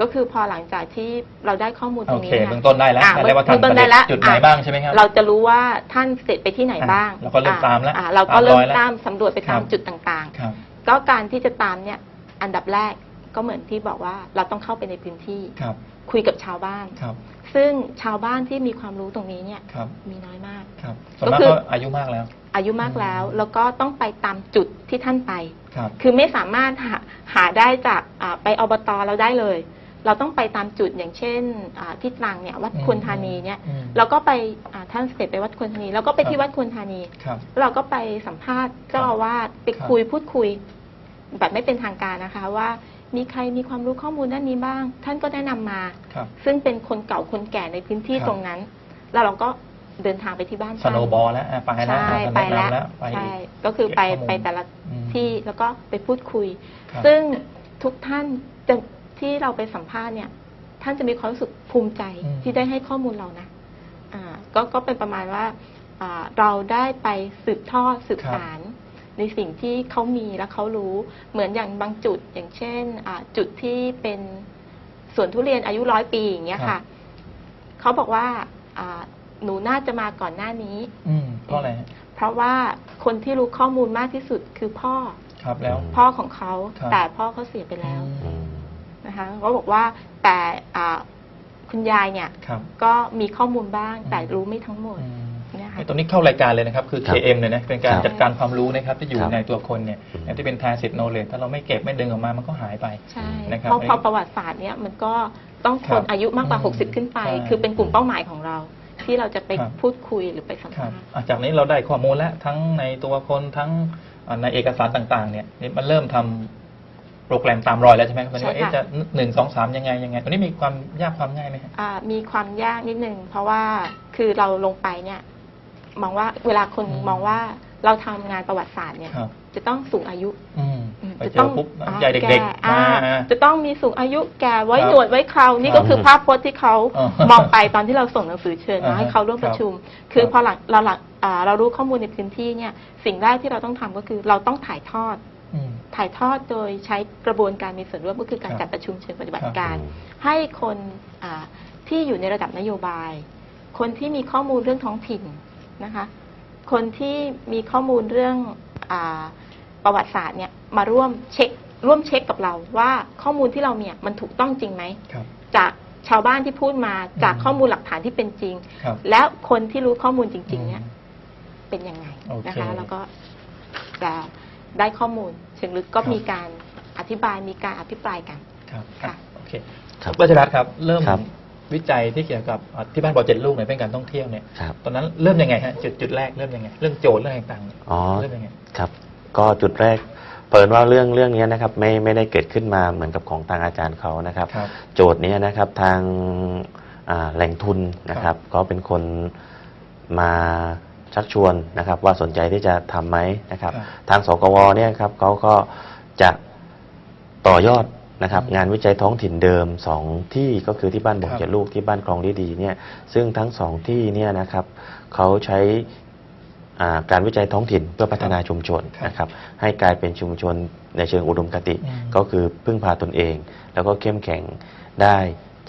ก็คือพอหลังจากที่เราได้ข้อมูลตโอรงเคนี้เบื้องต้นได้แล้วอะได้ว่าท่านเบื้องต้นได้แล้วจุดไหนอะ บ้างใช่ไหมครับ เราจะรู้ว่าท่านเสร็จไปที่ไหนบ้างอะเราก็เริ่มตามแล้วอะเราก็ตามรอยเริ่มแล้วตามสำรวจไปตามครับ จุดต่างครับ ๆ ก็การที่จะตามเนี่ยอันดับแรกก็เหมือนที่บอกว่าเราต้องเข้าไปในพื้นที่ ครับคุยกับชาวบ้าน ครับซึ่งชาวบ้านที่มีความรู้ตรงนี้เนี่ยครับมีน้อยมาก ครับส่วนมากก็คือก็อายุมากแล้ว อายุมากแล้วอืมแล้วก็ต้องไปตามจุดที่ท่านไป ครับ คือไม่สามารถหาหาได้จากอ่าไปอบตเราได้เลย เราต้องไปตามจุดอย่างเช่นอ่าที่ตรังเนี่ยวัดอืมควรธานีเนี่ย อืมเราก็ไปอ่าท่านเสด็จไปวัดควรธานีเราก็ไปครับ ที่วัดควรธานี ครับเราก็ไปสัมภาษณ์เจ้าอาวาสไปครับคุยพูดคุย แบบไม่เป็นทางการนะคะ ว่ามีใครมีความรู้ข้อมูลด้านนี้บ้าง ท่านก็แนะนำมา ครับ ซึ่งเป็นคนเก่าคนแก่ในพื้นที่ครับ ตรงนั้น แล้วเราก็ เดินทางไปที่บ้านสท่านโนว์บอลแล้วอะไปแล้วใช่อะไปแนะแล้วนำแล้วไป ใช่ก็คือไปเก็บข้อมูลไปแต่ละอืมที่แล้วก็ไปพูดคุย ครับ ซึ่งทุกท่านจะที่เราไปสัมภาษณ์เนี่ย ท่านจะมีความรู้สึกภูมิใจอืม ที่ได้ให้ข้อมูลเรานะอ่าก็ก็เป็นประมาณว่าอ่าเราได้ไปสืบทอดสืบสารในสิ่งที่เขามีและเขารู้เหมือนอย่างบางจุดอย่างเช่นอ่าจุดที่เป็นสวนทุเรียนอายุร้อยปีอย่างเงี้ยครัค่ะบเขาบอกว่าอ่า หนูน่าจะมาก่อนหน้านี้ อืมเพราะอะไรฮะเพราะว่าคนที่รู้ข้อมูลมากที่สุดคือพ่อ ครับแล้ว พ่อของเขาครับ แต่พ่อเขาเสียไปแล้วอืมนะคะเขาบอกว่าแต่อ่าคุณยายเนี่ย ครับ ก็มีข้อมูลบ้างอืมแต่รู้ไม่ทั้งหมดอืม เนี่ยค่ะ ไอ้ตรงนี้เข้ารายการเลยนะครับ คือ ครับ KM เลยนะเป็นการครับจัดการความรู้นะครับที่อยู่ครับในตัวคนเนี่ยอืมอย่างที่เป็น tacit knowledge ถ้าเราไม่เก็บไม่ดึงออกมามันก็หายไป ใช่นะครับเพราะอันนี้พอประวัติศาสตร์เนี่ยมันก็ต้องคครันบอายุมากกว่า อืม60 ขึ้นไป ใช่ คือเป็นกลุ่มเป้าหมายของเรา ที่เราจะไปครับ พูดคุยหรือไปสัมครับภาษณ์ อะจากนี้เราได้ข้อมูลแล้วทั้งในตัวคนทั้งอ่าในเอกสารต่าง ๆ เนี่ยนี่มันเริ่มทำโปรแกรมตามรอยแล้วใช่ไหมครับมันว่าใช่เอ๊ะค่ะจะหนึ่งสองสามยังไงยังไงตรงนี้มีความยากความง่ายไหมฮะ อ่ามีความยากนิดนึงเพราะว่าคือเราลงไปเนี่ย มองว่าเวลาคนอืม มองว่าเราทำงานประวัติศาสตร์เนี่ย ครับ จะต้องสูงอายุ อืมอืม ไปจะเจต้อองปุ๊บอ่าใหญ่เด็กแก่ๆอ่ามาจะต้องมีสูงอายุแก่ไว้ครับหนวดไว้เครานี่ก็คือภาพพจน์ที่เขาอ๋อมองไปตอนที่เราส่งหนังสือเชิญอ่ามาฮะให้เขาร่วมประชุม คือครับพอหลังเราหลังอ่าเรารู้ข้อมูลในพื้นที่เนี่ย สิ่งแรกที่เราต้องทำก็คือเราต้องถ่ายทอดอืมถ่ายทอดโดยใช้กระบวนการมีส่วนร่วมก็คือการครับจัดประชุมเชิงปฏิบัครัติบการอืมให้คนอ่าที่อยู่ในระดับนโยบาย คนที่มีข้อมูลเรื่องท้องถิ่นนะคะ คนที่มีข้อมูลเรื่องอา ประวัติศาสตร์เนี่ยมาร่วมเช็คร่วมเช็คกับเราว่าข้อมูลที่เราเนี่ยมันถูกต้องจริงไหมครับ จากชาวบ้านที่พูดมาจากอืมข้อมูลหลักฐานที่เป็นจริง ครับแล้วคนที่รู้ข้อมูลจริง ๆ เนี่ยอืมเป็นยังไงโอเคนะคะแล้วก็จะได้ข้อมูลเชิงลึกก็ครับ มีการอธิบายมีการอภิปรายกัน ครับค่ะ โอเคครับวัชรัตน์ครับ เริ่มครับ วิจัยที่เกี่ยวกับอะที่บ้านบ่อเจ็ดลูกเนี่ยเป็นการท่องเที่ยวเนี่ย ครับ ตอนนั้นเริ่มยังไงฮะจุดจุดแรกเริ่มยังไง เรื่องโจทย์เรื่องต่างๆเนี่ยอ๋อ เริ่มยังไง ครับ ก็จุดแรกเปิดว่าเรื่องเรื่องนี้นะครับไม่ไม่ได้เกิดขึ้นมาเหมือนกับของทางอาจารย์เขานะครับ ครับ โจทย์เนี้นะครับทางอ่าแหล่งทุนนะครับก็เป็นคนมาชักชวนนะครับ ว่าสนใจที่จะทำไหมนะครับ ครับทางสกวเนี่ยครับเขาก็จะต่อยอดนะครับอืมงานวิจัยท้องถิ่นเดิมสองที่ก็คือที่บ้านบอคกรับ เจ็ดลูกที่บ้านคลองดีดีๆเนี่ยซึ่งทั้งสองที่เนี่ยนะครับเขาใช้อ่า การวิจัยท้องถิ่นเพื่อพัฒนาชุมชนครับนะครับให้กลายเป็นชุมชนในเชิงอุดมคติอืมก็คือพึ่งพาตนเอง แล้วก็เข้มแข็งได้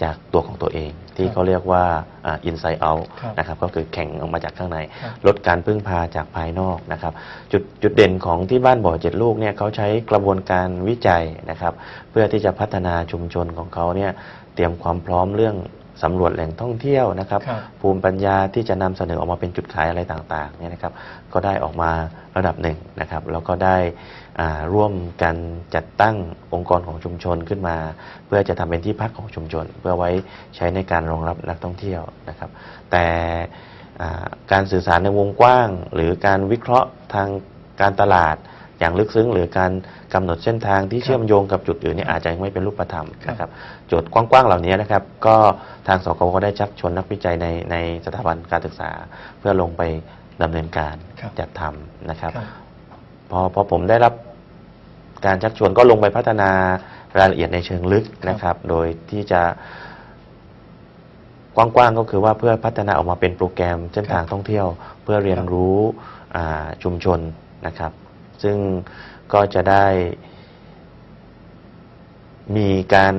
จากตัวของตัวเอง ที่ครับเขาเรียกว่าอินไซ e ์เอาครับนะครับก็คือแข็งออกมาจากข้างในครับลดการพึ่งพาจากภายนอกนะครับจุดจุดเด่นของที่บ้านบ่อเจ็ดลูกเนี่ยเขาใช้กระบวนการวิจัยนะครับ เพื่อที่จะพัฒนาชุมชนของเขาเนี่ยเตรียมความพร้อมเรื่อง สำรวจแหล่งท่องเที่ยวนะครับ ครับ ภูมิปัญญาที่จะนำเสนอออกมาเป็นจุดขายอะไรต่างๆเนี่ยนะครับ ก็ได้ออกมาระดับหนึ่งนะครับ แล้วก็ได้อ่าร่วมกันจัดตั้งองค์กรของชุมชนขึ้นมา เพื่อจะทำเป็นที่พักของชุมชน เพื่อไว้ใช้ในการรองรับนักท่องเที่ยวนะครับ แต่อ่าการสื่อสารในวงกว้าง หรือการวิเคราะห์ทางการตลาด อย่างลึกซึ้ง หรือการกำหนดเส้นทางที่เชื่อมโยงกับจุดอื่นเนี่ยอาจจะยังไม่เป็นรูปธรรมนะครับโจทย์กว้างๆเหล่านี้นะครับ ก็ทางสกวก็ได้ชักชวนนักวิจัยในในสถาบันการศึกษา เพื่อลงไปดำเนินการครับจัดทำนะครับครับพอพอผมได้รับการชักชวนก็ลงไปพัฒนารายละเอียดในเชิงลึกนะครับ โดยที่จะกว้างๆก็คือว่าเพื่อพัฒนาออกมาเป็นโปรแกรมเส้นทางท่องเที่ยว เพื่อเรียนรู้อ่าชุมชนนะครับ ซึ่งก็จะได้มีการ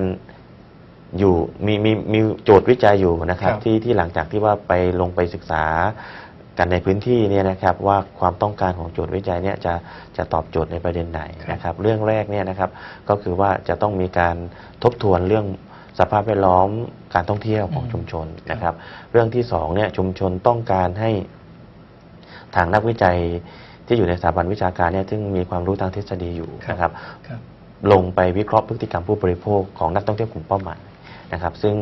อยู่มีมีมีโจทย์วิจัยอยู่นะครับ ครับ ที่ที่หลังจากที่ว่าไปลงไปศึกษากันในพื้นที่เนี่ยนะครับ ว่าความต้องการของโจทย์วิจัยเนี่ยจะจะตอบโจทย์ในประเด็นไหนนะครับ เรื่องแรกเนี่ยนะครับ ก็คือว่าจะต้องมีการทบทวนเรื่องสภาพแวดล้อมการท่องเที่ยวของอืม ชุมชนนะครับ เรื่องที่สองเนี่ยชุมชนต้องการให้ทางนักวิจัย ที่อยู่ในสถาบันวิชาการเนี่ยซึ่งมีความรู้ทางทฤษฎีอยู่นะครับครับลงไปวิเคราะห์พฤติกรรมผู้บริโภคของนักท่องเที่ยวกลุ่มเป้าหมายนะครับ ซึ่ง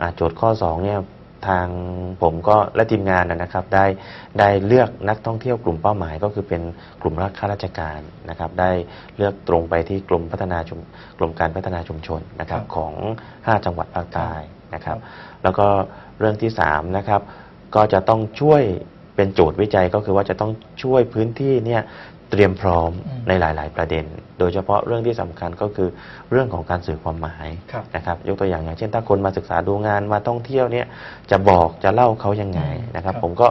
อ่าโจทย์ข้อ2เนี่ยทางผมก็และทีมงานนะนะครับได้ได้เลือกนักท่องเที่ยวกลุ่มเป้าหมาย ก็คือเป็นกลุ่มรักข้าราชการนะครับ ได้เลือกตรงไปที่กลุ่มพัฒนาชุมกลุ่มการพัฒนาชุมชนนะครับครับของ 5 จังหวัดภาคใต้นะครับครับ แล้วก็เรื่องที่3นะครับก็จะต้องช่วย เป็นโจทย์วิจัยก็คือว่าจะต้องช่วยพื้นที่เนี่ยเตรียมพร้อมอืมในหลาย ๆ ประเด็น โดยเฉพาะเรื่องที่สำคัญก็คือเรื่องของการสื่อความหมายครับนะครับ ยกตัวอย่างอย่างเช่นถ้าคนมาศึกษาดูงานมาท่องเที่ยวเนี่ยจะบอกจะเล่าเขายังไงนะครับครับผมก็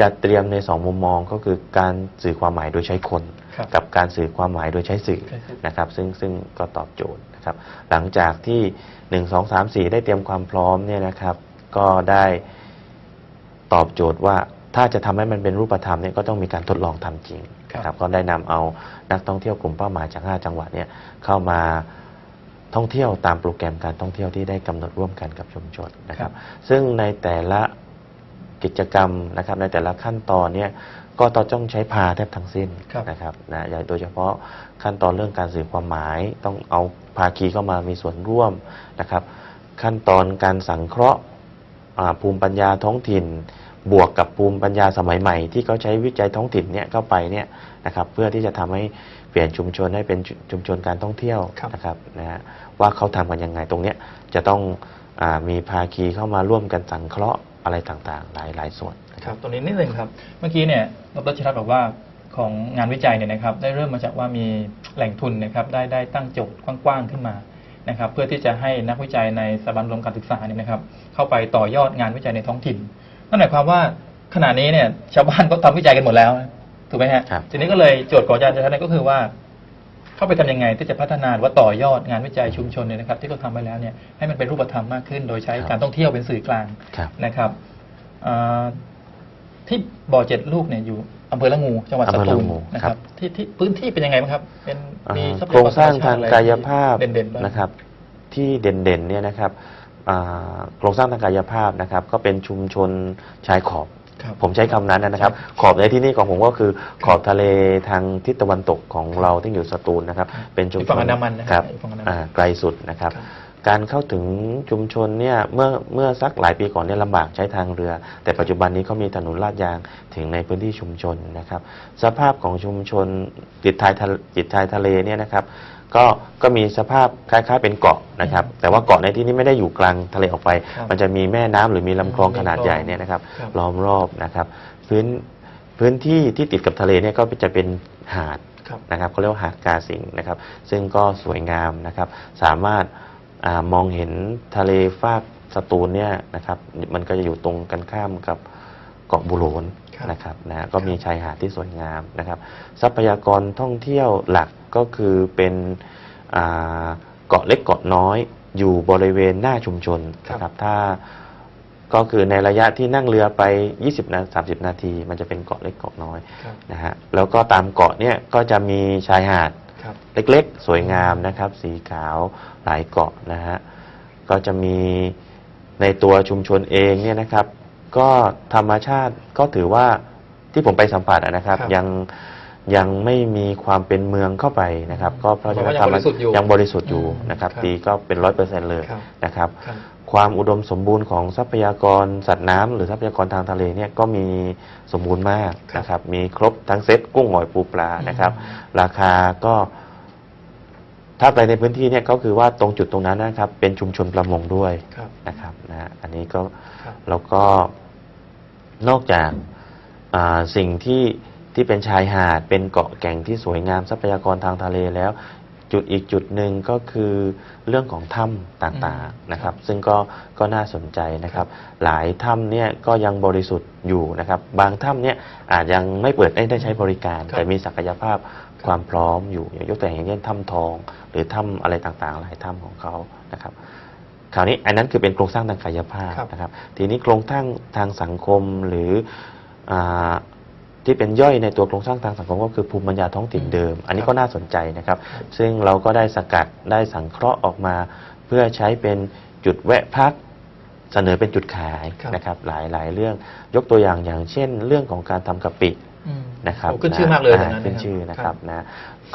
จะเตรียมในสองมุมมองก็คือการสื่อความหมายโดยใช้คนครับกับการสื่อความหมายโดยใช้สื่อใช้สื่อนะครับ ซึ่งซึ่งก็ตอบโจทย์นะครับ หลังจากที่หนึ่งสองสามสี่ได้เตรียมความพร้อมเนี่ยนะครับ ก็ได้ตอบโจทย์ว่า ถ้าจะทำให้มันเป็นรูปธรรมเนี่ยก็ต้องมีการทดลองทำจริงนะครับก็ได้นำเอานักท่องเที่ยวกลุ่มเป้าหมายจาก 5 จังหวัดเนี่ยเข้ามาท่องเที่ยวตามโปรแกรมการท่องเที่ยวที่ได้กำหนดร่วมกันกับชุมชนนะครับ ซึ่งในแต่ละกิจกรรมนะครับในแต่ละขั้นตอนเนี่ยก็ต้องใช้พาแทบทั้งสิ้นครับนะครับนะอย่างโดยเฉพาะขั้นตอนเรื่องการสื่อความหมายต้องเอาภาคีเข้ามามีส่วนร่วมนะครับ ขั้นตอนการสังเคราะห์อ่าภูมิปัญญาท้องถิ่น บวกกับภูมิปัญญาสมัยใหม่ ที่เขาใช้วิจัยท้องถิ่นเนี่ยเข้าไปเนี่ยนะครับเพื่อที่จะทำให้เปลี่ยนชุมชนให้เป็นชุชุมชนการท่องเที่ยวครับนะครับนะฮะว่าเขาทำกันยังไงตรงเนี้ยจะต้องอามีภาคีเข้ามาร่วมกันสังเคราะห์อะไรต่างๆ หลายหลายส่วนนะคครัรับบตรงนี้นิดหนึ่งครับ เมื่อกี้เนี่ยดรชิรัตน์บอกว่าของงานวิจัยเนี่ยนะครับ ได้เริ่มมาจากว่ามีแหล่งทุนนะครับ ได้ได้ตั้งโจทย์กว้างๆขึ้นมานะครับ เพื่อที่จะให้นักวิจัยในสถาบันรวมการศึกษาเนี่ยนะครับ เข้าไปต่อยอดงานวิจัยในท้องถิ่น นั่นหมายความว่าขณะนี้เนี่ย ชาวบ้านก็ทำวิจัยกันหมดแล้วนะถูกไหมฮะ ครับทีนี้ก็เลยโจทย์ของอาจารย์ชัยก็คือว่า เข้าไปทำยังไงที่จะพัฒนาหรือว่าต่อยอดงานวิจัยชุมชนเนี่ยนะครับ ที่เขาทำไปแล้วเนี่ยให้มันเป็นรูปธรรมมากขึ้น โดยใช้การท่องเที่ยวเป็นสื่อกลางครับ นะครับอ่าที่บ่อเจ็ดลูกเนี่ยอยู่อำเภอละงูจังหวัดสอำเภอตูละลงูนะคครัรับบ ที่ที่พื้นที่เป็นยังไงบ้างครับ เป็นอ่ามีทรัพโครงสร้างทางธมชติกายภาพอะไรเด่นๆบ้าง นะครับ ที่เด่นๆเนี่ยนะครับอ่า โครงสร้างทางกายภาพนะครับ ก็เป็นชุมชนชายขอบ ครับ ผมใช้คำนั้นนะครับ ขอบในที่นี่ของผมก็คือขอบทะเลทางทิศตะวันตกของเราที่อยู่สตูลนะครับครับเป็นชุมอยู่ชฝั่นงอันดามันนะคครัรับบอยู่ฝั่งอันดามันอ่าไกลสุดนะครับ ครับ การเข้าถึงชุมชนเนี่ยเมื่อเมื่อสักหลายปีก่อนเนี่ยลำบากใช้ทางเรือ แต่ปัจจุบันนี้เขามีถนนลาดยางถึงในพื้นที่ชุมชนนะครับ สภาพของชุมชนติดชายทะติดชายทะเลเนี่ยนะครับ ก็ก็มีสภาพคล้ายๆเป็นเกาะนะครับ แต่ว่าเกาะในที่นี้ไม่ได้อยู่กลางทะเลออกไป ครับมันจะมีแม่น้ำหรือมีลำคลองมีขนาดคลองใหญ่เนี่ยนะครับครับ ล้อมรอบนะครับ พื้นพื้นที่ที่ติดกับทะเลเนี่ยก็จะเป็นหาด ครับ นะครับเขาเรียกว่าหาดกาสิงห์นะครับ ซึ่งก็สวยงามนะครับ สามารถอามองเห็นทะเลฟากสตูลเนี่ยนะครับ มันก็จะอยู่ตรงกันข้ามกับเกาะบุโรนครับ นะครับนะก็มีชายหาดที่สวยงามนะครับ ทรัพยากรท่องเที่ยวหลักก็คือเป็นอ่าเกาะเล็กเกาะน้อยอยู่บริเวณหน้าชุมชนนะครับถ้าก็คือในระยะที่นั่งเรือไป 20นา30 นาที มันจะเป็นเกาะเล็กเกาะน้อยครับนะฮะแล้วก็ตามเกาะเนี่ยก็จะมีชายหาดครับเล็กๆ สวยงามนะครับ สีขาวหลายเกาะนะฮะก็จะมีในตัวชุมชนเองเนี่ยนะครับ ก็ธรรมชาติก็ถือว่าที่ผมไปสัมผัสอะนะครับ ครับยังยังไม่มีความเป็นเมืองเข้าไปนะครับ ก็เพราะฉะนั้นเพราะว่ายังบริสุทธิ์อยู่ยังบริสุทธิ์อยู่อืมนะครับครับตีก็เป็นร้อยเปอร์เซ็นต์เลยครับ นะครับ ครับ ความอุดมสมบูรณ์ของทรัพยากรสัตว์น้ำหรือทรัพยากรทางทะเลเนี่ยก็มีสมบูรณ์มากครับนะครับ มีครบทั้งเซตกุ้งหอยปูปลานะครับอืมราคาก็ ถ้าไปในพื้นที่เนี่ยก็คือว่าตรงจุดตรงนั้นนะครับเป็นชุมชนประมงด้วยครับนะครับนะฮะอันนี้ก็ครับ แล้วก็นอกจากอ่าสิ่งที่ที่เป็นชายหาด เป็นเกาะแก่งที่สวยงามทรัพยากรทางทะเลแล้ว จุดอีกจุดหนึ่งก็คือเรื่องของถ้ำต่างๆนะครับ ซึ่งก็ก็น่าสนใจนะครับ หลายถ้ำเนี่ยก็ยังบริสุทธิ์อยู่นะครับ บางถ้ำเนี่ยอาจยังไม่เปิดให้ได้ใช้บริการ ครับ แต่มีศักยภาพ ความพร้อมอยู่อย่างยกตัวอย่างเช่นถ้ำทอง หรือถ้ำอะไรต่างๆ หลายถ้ำของเขานะครับคราวนี้อันนั้นคือเป็นโครงสร้างทางกายภาพครับนะครับ ทีนี้โครงสร้างทางสังคมหรืออาที่เป็นย่อยในตัวโครงสร้างทางสังคมก็คือภูมิปัญญาท้องถิ่นเดิม อันนี้ก็น่าสนใจนะครับ ซึ่งเราก็ได้สกัดได้สังเคราะห์ออกมา เพื่อใช้เป็นจุดแวะพักเสนอเป็นจุดขายครับนะครับหลายหลายเรื่อง ยกตัวอย่างอย่างเช่น เรื่องของการทำกะปิอืม นะครับโอ้ขึ้นชื่อมากเลยะตอนนั้นขึ้นนะครับชื่อนะครับนะ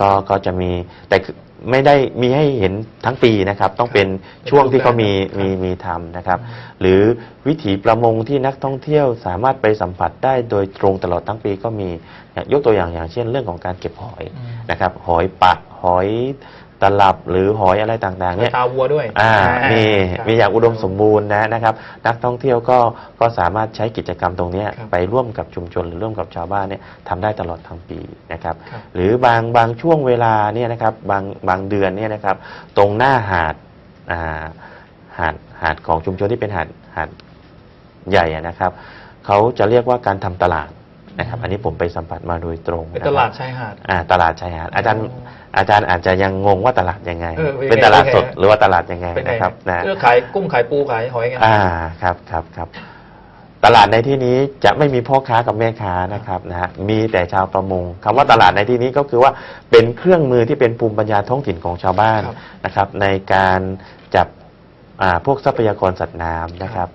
ก็ก็จะมีแต่คือไม่ได้มีให้เห็นทั้งปีนะครับ ต้องเป็นเป็นช่วงที่เขามีรูปแบบมีครับมีทำนะครับ หรือวิถีประมงที่นักท่องเที่ยวสามารถไปสัมผัสได้โดยตรงตลอดทั้งปีก็มียกตัวอย่างอย่างเช่นเรื่องของการเก็บหอยอืมนะครับ หอยปะหอย ตลับหรือหอยอะไรต่างๆเนี่ย ตาวัวด้วยอ่ามีครับ มีอย่างอุดมสมบูรณ์นะนะครับ นักท่องเที่ยวก็ก็สามารถใช้กิจกรรมตรงเนี้ยครับไปร่วมกับชุมชนหรือร่วมกับชาวบ้านเนี่ยทำได้ตลอดทั้งปีนะครับ ครับหรือบางบางช่วงเวลาเนี่ยนะครับบางบางเดือนเนี่ยนะครับ ตรงหน้าหาดอ่าหาดหาดของชุมชนที่เป็นหาดหาดใหญ่อะนะครับเขาจะเรียกว่าการทำตลาด นะครับ อันนี้ผมไปสัมผัสมาโดยตรงเป็นนะครับตลาดชายหาด อ่า ตลาดชายหาด อาจารย์อ๋ออาจารย์อาจจะยังงงว่าตลาดยังไง เออเป็นไงเป็นตลาดสดเป็นไง หรือว่าตลาดยังไงเป็นไงนะครับนะ เออขายกุ้งขายปูขายหอยไง อ่าครับครับครับตลาดในที่นี้จะไม่มีพ่อค้ากับแม่ค้านะครับนะฮะมีแต่ชาวประมงคำว่าตลาดในที่นี้ก็คือว่าเป็นเครื่องมือที่เป็นภูมิปัญญาท้องถิ่นของชาวบ้านครับนะครับ ในการจับอ่าพวกทรัพยากรสัตว์น้ำนะครับ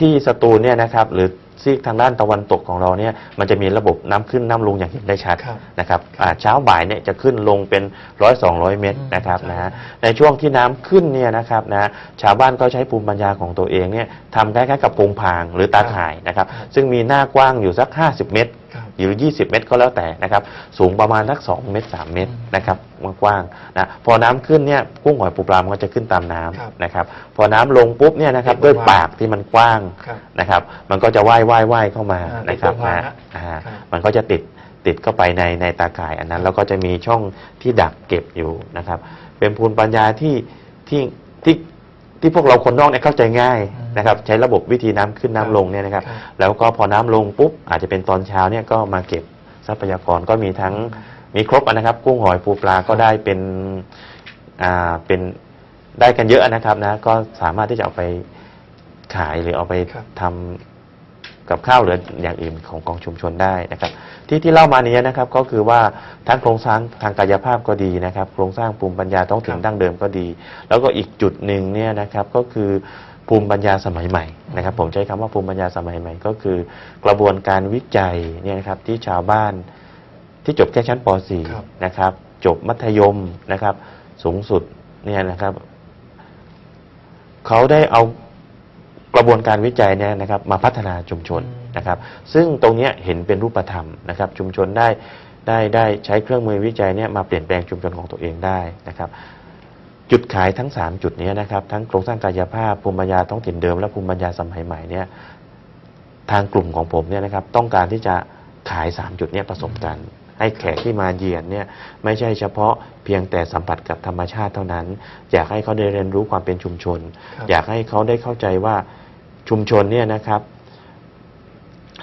ที่สตูลเนี่ยนะครับหรือซีกทางด้านตะวันตกของเราเนี่ยมันจะมีระบบน้ำขึ้นน้ำลงอย่างเห็นได้ชัดครับนะครับอ่าเช้าบ่ายเนี่ยจะขึ้นลงเป็นร้อยสองร้อยเมตรอืมนะครับใช่นะฮะในช่วงที่น้ำขึ้นเนี่ยนะครับนะชาวบ้านก็ใช้ภูมิปัญญาของตัวเองเนี่ยทำคล้ายๆกับโปงพางหรือตาข่ายนะครับครับซึ่งมีหน้ากว้างอยู่สัก 50 เมตรครับ หรือ 20 เมตรก็แล้วแต่นะครับ สูงประมาณสัก2เมตร 3 เมตรอืมนะครับกว้างๆนะพอน้ำขึ้นเนี่ยกุ้งหอยปูปลามันก็จะขึ้นตามน้ำครับนะครับ พอน้ำลงปุ๊บเนี่ยนะครับติดด้วยบนวางปากที่มันกว้างครับนะครับ มันก็จะว่ายว่ายว่ายเข้ามาอ่านะครับติดบนวางนะฮะอ่าครับมันก็จะติดติดเข้าไปในในตาข่ายอันนั้น แล้วก็จะมีช่องที่ดักเก็บอยู่นะครับ เป็นภูมิปัญญาที่ที่ที่ ที่พวกเราคนนอกเนี่ยเข้าใจง่ายอืมนะครับ ใช้ระบบวิธีน้ำขึ้นน้ำครับลงเนี่ยนะครับครับ แล้วก็พอน้ำลงปุ๊บอาจจะเป็นตอนเช้าเนี่ยก็มาเก็บทรัพยากรก็มีทั้งมีครบอะนะครับ กุ้งหอยปูปลาก็ได้เป็นอ่าเป็นได้กันเยอะนะครับนะ ก็สามารถที่จะเอาไปขายหรือเอาไปครับ ทำ กับข้าวหรืออย่างอื่นของกองชุมชนได้นะครับ ที่ที่เล่ามานี้นะครับก็คือว่าทั้งโครงสร้างทางกายภาพก็ดีนะครับ โครงสร้างภูมิปัญญาท้องถิ่นครับดั้งเดิมก็ดี แล้วก็อีกจุดหนึ่งเนี่ยนะครับก็คือภูมิปัญญาสมัยใหม่นะครับ ผมใช้คำว่าภูมิปัญญาสมัยใหม่ ก็คือกระบวนการวิจัยเนี่ยนะครับที่ชาวบ้านที่จบแค่ชั้นปครับ .4 นะครับ จบมัธยมนะครับ สูงสุดเนี่ยนะครับเขาได้เอา กระบวนการวิจัยเนี่ยนะครับมาพัฒนาชุมชนอืมนะครับ ซึ่งตรงเนี้ยเห็นเป็นรูปธรรมนะครับ ชุมชนได้ได้ได้ใช้เครื่องมือวิจัยเนี่ยมาเปลี่ยนแปลงชุมชนของตัวเองได้นะครับจุดขายทั้ง 3 จุดนี้นะครับทั้งโครงสร้างกายภาพภูมิปัญญาท้องถิ่นเดิมและภูมิปัญญาสมัยใหม่เนี่ยทางกลุ่มของผมเนี่ยนะครับต้องการที่จะขาย 3 จุดเนี้ผสมกัน ให้แขกที่มาเยือนเนี่ยไม่ใช่เฉพาะเพียงแต่สัมผัสกับธรรมชาติเท่านั้น อยากให้เขาได้เรียนรู้ความเป็นชุมชนครับอยากให้เขาได้เข้าใจว่าชุมชนเนี่ยนะครับ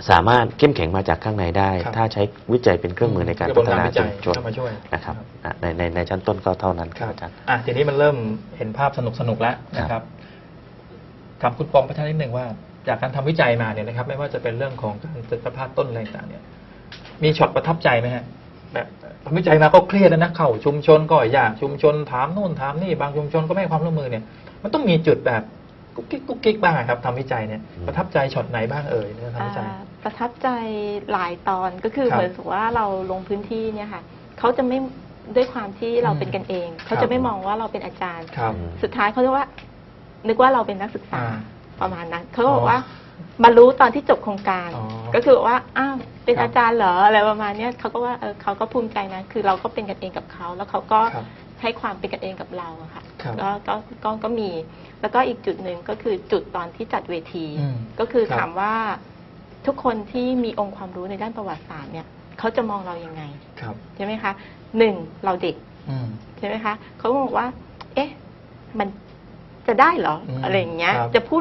สามารถเข้มแข็งมาจากข้างในได้ครับถ้าใช้วิจัยเป็นเครื่องมือในการกะบพัวนฒนาวิจัชุยมชนเข้ามาช่วยนะครับอะในในในชั้นต้นก็เท่านั้นคครัรับบอาจารย์อะทีนี้มันเริ่มเห็นภาพสนุกสนุกๆแล้วนะคครัรับบถามคุณปองประชานิดหนึ่งว่าจากการทำวิจัยมาเนี่ยนะครับ ไม่ว่าจะเป็นเรื่องของการจัดสภาพต้นอะไรต่างๆเนี่ย มีช็อตประทับใจไหมฮะแบบทำวิจัยมาก็เครียดแล้วนะเข้าชุมชนก็อยากชุมชนถามโน่นถามนี่บางชุมชนก็ไม่ให้ความร่วมมือเนี่ย มันต้องมีจุดแบบกุ๊กกิ๊กกุ๊กกิ๊กบ้างอะครับทำวิจัยเนี่ยอืมประทับใจช็อตไหนบ้างเอ่ยเนี่ยทำวิจัย อ่าประทับใจหลายตอนก็คือครับเหมือนกับว่าเราลงพื้นที่เนี่ยค่ะเขาจะไม่ด้วยความที่เราเป็นกันเองเขาครัจะบไม่มองว่าเราเป็นอาจารย์ ครับอืมสุดท้ายเขาเรียกว่า นึกว่าเราเป็นนักศึกษาอ่าประมาณนั้นเขาก็บออ๋กอว่ามารู้ตอนที่จบโครงการ อ๋อ ก็คือว่าอ้าวเป็นครับอาจารย์เหรออะไรประมาณเนี้ยเขาก็ว่าเออเขาก็ภูมิใจนะ คือเราก็เป็นกันเองกับเขาแล้วเขาก็ครับให้ความเป็นกันเองกับเราอะค่ะครับก็ก็ก็ก็มี แล้วก็อีกจุดหนึ่งก็คือจุดตอนที่จัดเวที อืมก็คือครับถามว่าทุกคนที่มีองค์ความรู้ในด้านประวัติศาสตร์เนี่ยเขาจะมองเรายังไงครับ ใช่ไหมคะหนึ่งเราเด็ก อืม ใช่ไหมคะเขาก็บอกว่า เอ๊ะ มันจะได้เหรอ อืมอะไรอย่างเงี้ย ครับ จะพูด